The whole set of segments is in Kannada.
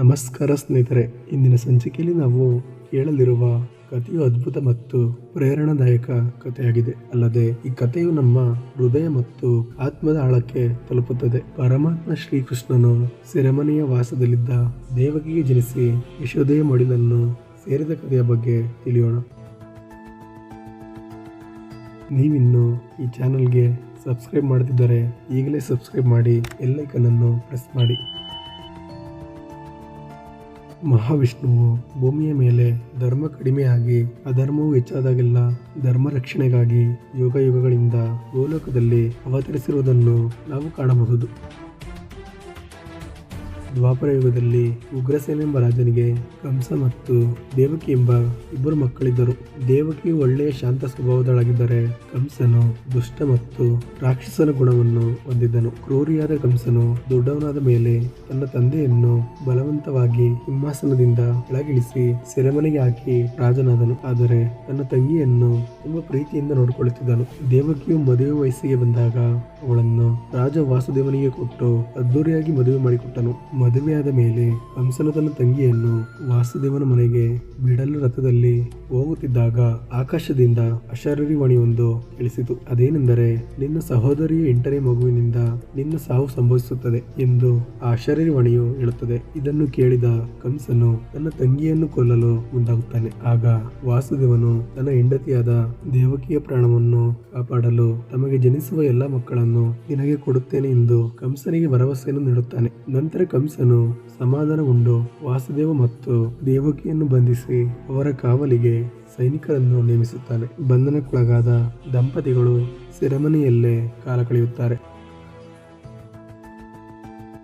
ನಮಸ್ಕಾರ ಸ್ನೇಹಿತರೆ, ಇಂದಿನ ಸಂಚಿಕೆಯಲ್ಲಿ ನಾವು ಕೇಳಲಿರುವ ಕಥೆಯು ಅದ್ಭುತ ಮತ್ತು ಪ್ರೇರಣಾದಾಯಕ ಕಥೆಯಾಗಿದೆ. ಅಲ್ಲದೆ, ಈ ಕಥೆಯು ನಮ್ಮ ಹೃದಯ ಮತ್ತು ಆತ್ಮದ ಆಳಕ್ಕೆ ತಲುಪುತ್ತದೆ. ಪರಮಾತ್ಮ ಶ್ರೀಕೃಷ್ಣನು ಸೆರೆಮನೆಯ ವಾಸದಲ್ಲಿದ್ದ ದೇವಕಿಗೆ ಜನಿಸಿ ಯಶೋದಯ ಮಡಿಲನ್ನು ಸೇರಿದ ಕಥೆಯ ಬಗ್ಗೆ ತಿಳಿಯೋಣ. ನೀವಿನ್ನು ಈ ಚಾನಲ್ಗೆ ಸಬ್ಸ್ಕ್ರೈಬ್ ಮಾಡದಿದ್ದರೆ ಈಗಲೇ ಸಬ್ಸ್ಕ್ರೈಬ್ ಮಾಡಿ ಎಲ್ಲೈಕನನ್ನು ಪ್ರೆಸ್ ಮಾಡಿ. ಮಹಾವಿಷ್ಣುವು ಭೂಮಿಯ ಮೇಲೆ ಧರ್ಮ ಕಡಿಮೆಯಾಗಿ ಅಧರ್ಮವು ಹೆಚ್ಚಾದಾಗೆಲ್ಲ ಧರ್ಮ ರಕ್ಷಣೆಗಾಗಿ ಯುಗ ಯುಗಗಳಿಂದ ಗೋಲೋಕದಲ್ಲಿ ಅವತರಿಸಿರುವುದನ್ನು ನಾವು ಕಾಣಬಹುದು. ದ್ವಾಪರ ಯುಗದಲ್ಲಿ ಉಗ್ರಸೇನ ಎಂಬ ರಾಜನಿಗೆ ಕಂಸ ಮತ್ತು ದೇವಕಿ ಎಂಬ ಇಬ್ಬರು ಮಕ್ಕಳಿದ್ದರು. ದೇವಕಿ ಒಳ್ಳೆಯ ಶಾಂತ ಸ್ವಭಾವದಳಾಗಿದ್ದರೆ ಕಂಸನು ದುಷ್ಟ ಮತ್ತು ರಾಕ್ಷಸನ ಗುಣವನ್ನು ಹೊಂದಿದ್ದನು. ಕ್ರೂರಿಯಾದ ಕಂಸನು ದೊಡ್ಡವನಾದ ಮೇಲೆ ತನ್ನ ತಂದೆಯನ್ನು ಬಲವಂತವಾಗಿ ಸಿಂಹಾಸನದಿಂದ ಒಳಗಿಳಿಸಿ ಸೆರೆಮನೆಗೆ ಹಾಕಿ ರಾಜನಾದನು. ಆದರೆ ತನ್ನ ತಂಗಿಯನ್ನು ತುಂಬಾ ಪ್ರೀತಿಯಿಂದ ನೋಡಿಕೊಳ್ಳುತ್ತಿದ್ದನು. ದೇವಕಿಯು ಮದುವೆ ವಯಸ್ಸಿಗೆ ಬಂದಾಗ ಅವಳನ್ನು ರಾಜ ವಾಸುದೇವನಿಗೆ ಕೊಟ್ಟು ಅದ್ದೂರಿಯಾಗಿ ಮದುವೆ ಮಾಡಿಕೊಟ್ಟನು. ಮದುವೆಯಾದ ಮೇಲೆ ಕಂಸನು ತನ್ನ ತಂಗಿಯನ್ನು ವಾಸುದೇವನ ಮನೆಗೆ ಬಿಡಲು ರಥದಲ್ಲಿ ಹೋಗುತ್ತಿದ್ದಾಗ ಆಕಾಶದಿಂದ ಅಶರರಿ ವಣಿಯೊಂದು ಕೇಳಿಸಿತು ಅದೇನೆಂದರೆ, ನಿನ್ನ ಸಹೋದರಿಯ ಎಂಟನೇ ಮಗುವಿನಿಂದ ನಿನ್ನ ಸಾವು ಸಂಭವಿಸುತ್ತದೆ ಎಂದು ಆ ಅಶರೀರಿ ವಾಣಿಯು ಹೇಳುತ್ತದೆ. ಇದನ್ನು ಕೇಳಿದ ಕಂಸನು ತನ್ನ ತಂಗಿಯನ್ನು ಕೊಲ್ಲಲು ಮುಂದಾಗುತ್ತಾನೆ. ಆಗ ವಾಸುದೇವನು ತನ್ನ ಹೆಂಡತಿಯಾದ ದೇವಕಿಯ ಪ್ರಾಣವನ್ನು ಕಾಪಾಡಲು ತಮಗೆ ಜನಿಸುವ ಎಲ್ಲ ಮಕ್ಕಳನ್ನು ನಿನಗೆ ಕೊಡುತ್ತೇನೆ ಎಂದು ಕಂಸನಿಗೆ ಭರವಸೆಯನ್ನು ನೀಡುತ್ತಾನೆ. ನಂತರ ಕಂಸನು ಸಮಾಧಾನಗೊಂಡು ವಾಸುದೇವ ಮತ್ತು ದೇವಕಿಯನ್ನು ಬಂಧಿಸಿ ಅವರ ಕಾವಲಿಗೆ ಸೈನಿಕರನ್ನು ನೇಮಿಸುತ್ತಾನೆ. ಬಂಧನಕ್ಕೊಳಗಾದ ದಂಪತಿಗಳು ಸೆರೆಮನೆಯಲ್ಲೇ ಕಾಲ ಕಳೆಯುತ್ತಾರೆ.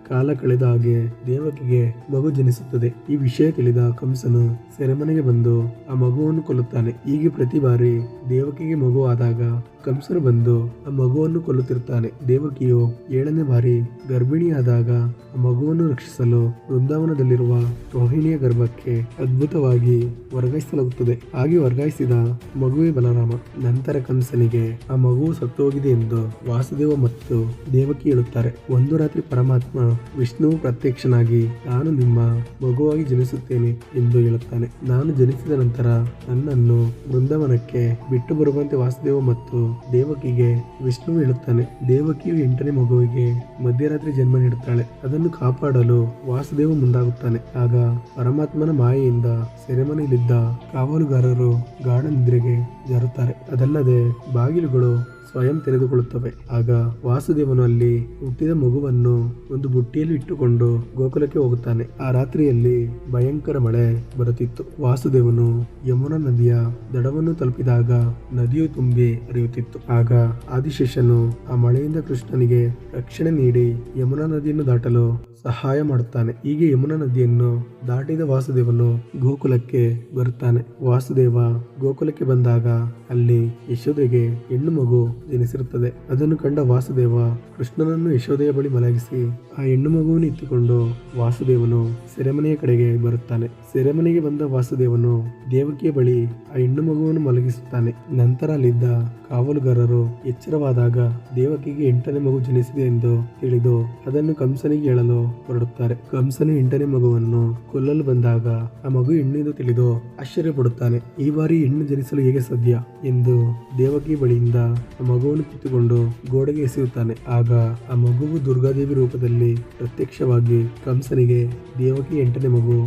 ಕಾಲ ಕಳೆದ ಹಾಗೆ ದೇವಕಿಗೆ ಮಗು ಜನಿಸುತ್ತದೆ. ಈ ವಿಷಯ ತಿಳಿದ ಕಂಸನು ಸೆರೆಮನೆಗೆ ಬಂದು ಆ ಮಗುವನ್ನು ಕೊಲ್ಲುತ್ತಾನೆ. ಹೀಗೆ ಪ್ರತಿ ಬಾರಿ ದೇವಕಿಗೆ ಮಗು ಆದಾಗ ಕಂಸನು ಬಂದು ಆ ಮಗುವನ್ನು ಕೊಲ್ಲುತ್ತಿರುತ್ತಾನೆ. ದೇವಕಿಯು ಏಳನೇ ಬಾರಿ ಗರ್ಭಿಣಿಯಾದಾಗ ಆ ಮಗುವನ್ನು ರಕ್ಷಿಸಲು ವೃಂದಾವನದಲ್ಲಿರುವ ರೋಹಿಣಿಯ ಗರ್ಭಕ್ಕೆ ಅದ್ಭುತವಾಗಿ ವರ್ಗಾಯಿಸಲಾಗುತ್ತದೆ. ಹಾಗೆ ವರ್ಗಾಯಿಸಿದ ಮಗುವೇ ಬಲರಾಮ. ನಂತರ ಕಂಸನಿಗೆ ಆ ಮಗುವು ಸತ್ತೋಗಿದೆ ಎಂದು ವಾಸುದೇವ ಮತ್ತು ದೇವಕಿ ಹೇಳುತ್ತಾರೆ. ಒಂದು ರಾತ್ರಿ ಪರಮಾತ್ಮ ವಿಷ್ಣುವು ಪ್ರತ್ಯಕ್ಷನಾಗಿ ನಾನು ನಿಮ್ಮ ಮಗುವಾಗಿ ಜನಿಸುತ್ತೇನೆ ಎಂದು ಹೇಳುತ್ತಾನೆ. ನಾನು ಜನಿಸಿದ ನಂತರ ನನ್ನನ್ನು ಬೃಂದಾವನಕ್ಕೆ ಬಿಟ್ಟು ಬರುವಂತೆ ವಾಸುದೇವ ಮತ್ತು ದೇವಕಿಗೆ ವಿಷ್ಣು ಹೇಳುತ್ತಾನೆ. ದೇವಕಿಯು ಎಂಟನೇ ಮಗುವಿಗೆ ಮಧ್ಯರಾತ್ರಿ ಜನ್ಮ ನೀಡುತ್ತಾಳೆ. ಅದನ್ನು ಕಾಪಾಡಲು ವಾಸುದೇವ ಮುಂದಾಗುತ್ತಾನೆ. ಆಗ ಪರಮಾತ್ಮನ ಮಾಯೆಯಿಂದ ಸೆರೆಮನೆಯಲ್ಲಿದ್ದ ಕಾವಲುಗಾರರು ಗಾಢ ನಿದ್ರೆಗೆ ಜಾರುತ್ತಾರೆ. ಅದಲ್ಲದೆ ಬಾಗಿಲುಗಳು ಸ್ವಯಂ ತೆರೆದುಕೊಳ್ಳುತ್ತವೆ. ಆಗ ವಾಸುದೇವನು ಅಲ್ಲಿ ಹುಟ್ಟಿದ ಮಗುವನ್ನು ಒಂದು ಬುಟ್ಟಿಯಲ್ಲಿ ಇಟ್ಟುಕೊಂಡು ಗೋಕುಲಕ್ಕೆ ಹೋಗುತ್ತಾನೆ. ಆ ರಾತ್ರಿಯಲ್ಲಿ ಭಯಂಕರ ಮಳೆ ಬರುತ್ತಿತ್ತು. ವಾಸುದೇವನು ಯಮುನಾ ನದಿಯ ದಡವನ್ನು ತಲುಪಿದಾಗ ನದಿಯು ತುಂಬಿ ಹರಿಯುತ್ತಿತ್ತು. ಆಗ ಆದಿಶೇಷನು ಆ ಮಳೆಯಿಂದ ಕೃಷ್ಣನಿಗೆ ರಕ್ಷಣೆ ನೀಡಿ ಯಮುನಾ ನದಿಯನ್ನು ದಾಟಲು ಸಹಾಯ ಮಾಡುತ್ತಾನೆ. ಹೀಗೆ ಯಮುನಾ ನದಿಯನ್ನು ದಾಟಿದ ವಾಸುದೇವನು ಗೋಕುಲಕ್ಕೆ ಬರುತ್ತಾನೆ. ವಾಸುದೇವ ಗೋಕುಲಕ್ಕೆ ಬಂದಾಗ ಅಲ್ಲಿ ಯಶೋದೆಗೆ ಹೆಣ್ಣು ಮಗು ಜನಿಸಿರುತ್ತದೆ. ಅದನ್ನು ಕಂಡ ವಾಸುದೇವ ಕೃಷ್ಣನನ್ನು ಯಶೋದೆಯ ಬಳಿ ಮಲಗಿಸಿ ಆ ಹೆಣ್ಣು ಮಗುವನ್ನು ಎತ್ತಿಕೊಂಡು ವಾಸುದೇವನು ಸೆರೆಮನೆಯ ಕಡೆಗೆ ಬರುತ್ತಾನೆ. ಸೆರೆಮನೆಗೆ ಬಂದ ವಾಸುದೇವನು ದೇವಕಿಯ ಬಳಿ ಆ ಹೆಣ್ಣು ಮಗುವನ್ನು ಮಲಗಿಸುತ್ತಾನೆ. ನಂತರ ಅಲ್ಲಿದ್ದ ಕಾವಲುಗಾರರು ಎಚ್ಚರವಾದಾಗ ದೇವಕಿಗೆ ಎಂಟನೇ ಮಗು ಜನಿಸಿದೆ ಎಂದು ತಿಳಿದು ಅದನ್ನು ಕಂಸನಿಗೆ ಹೇಳಲು ಹೊರಡುತ್ತಾರೆ. ಕಂಸನು ಎಂಟನೇ ಮಗುವನ್ನು ಕೊಲ್ಲಲು ಬಂದಾಗ ಆ ಮಗು ಹೆಣ್ಣೆಂದು ತಿಳಿದು ಆಶ್ಚರ್ಯ ಪಡುತ್ತಾನೆ ಈ ಬಾರಿ ಹೆಣ್ಣು ಜನಿಸಲು ಹೇಗೆ ಸಾಧ್ಯ ಎಂದು ದೇವಕಿ ಬಳಿಯಿಂದ ಆ ಮಗುವನ್ನು ಕಿತ್ತುಕೊಂಡು ಗೋಡೆಗೆ ಎಸೆಯುತ್ತಾನೆ. ಆಗ ಆ ಮಗುವು ದುರ್ಗಾದೇವಿ ರೂಪದಲ್ಲಿ ಪ್ರತ್ಯಕ್ಷವಾಗಿ ಕಂಸನಿಗೆ ದೇವಕಿ ಎಂಟನೇ ಮಗು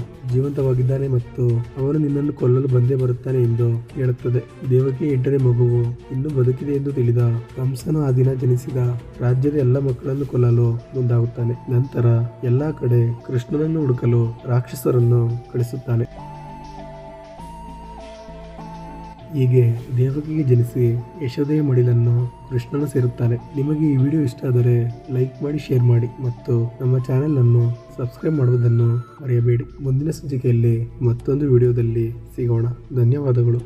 ಜೀವಂತವಾಗಿದ್ದಾನೆ ಮತ್ತು ಅವನು ನಿನ್ನನ್ನು ಕೊಲ್ಲಲು ಬಂದೇ ಬರುತ್ತಾನೆ ಎಂದು ಹೇಳುತ್ತದೆ. ದೇವಕಿ ಎಂಟನೇ ಮಗುವು ಇನ್ನೂ ಬದುಕಿದೆ ಎಂದು ತಿಳಿದ ಕಂಸನು ಆ ದಿನ ಜನಿಸಿದ ರಾಜ್ಯದ ಎಲ್ಲ ಮಕ್ಕಳನ್ನು ಕೊಲ್ಲಲು ಮುಂದಾಗುತ್ತಾನೆ. ನಂತರ ಎಲ್ಲಾ ಕಡೆ ಕೃಷ್ಣನನ್ನು ಹುಡುಕಲು ರಾಕ್ಷಸರನ್ನು ಕಳಿಸುತ್ತಾನೆ. ಹೀಗೆ ದೇವಕಿಗೆ ಜನಿಸಿ ಯಶೋದೆಯ ಮಡಿಲನ್ನು ಕೃಷ್ಣನು ಸೇರುತ್ತಾನೆ ನಿಮಗೆ ಈ ವಿಡಿಯೋ ಇಷ್ಟ ಆದರೆ ಲೈಕ್ ಮಾಡಿ, ಶೇರ್ ಮಾಡಿ ಮತ್ತು ನಮ್ಮ ಚಾನೆಲ್ ಅನ್ನು ಸಬ್ಸ್ಕ್ರೈಬ್ ಮಾಡುವುದನ್ನು ಮರೆಯಬೇಡಿ. ಮುಂದಿನ ಸಂಚಿಕೆಯಲ್ಲಿ ಮತ್ತೊಂದು ವಿಡಿಯೋದಲ್ಲಿ ಸಿಗೋಣ. ಧನ್ಯವಾದಗಳು.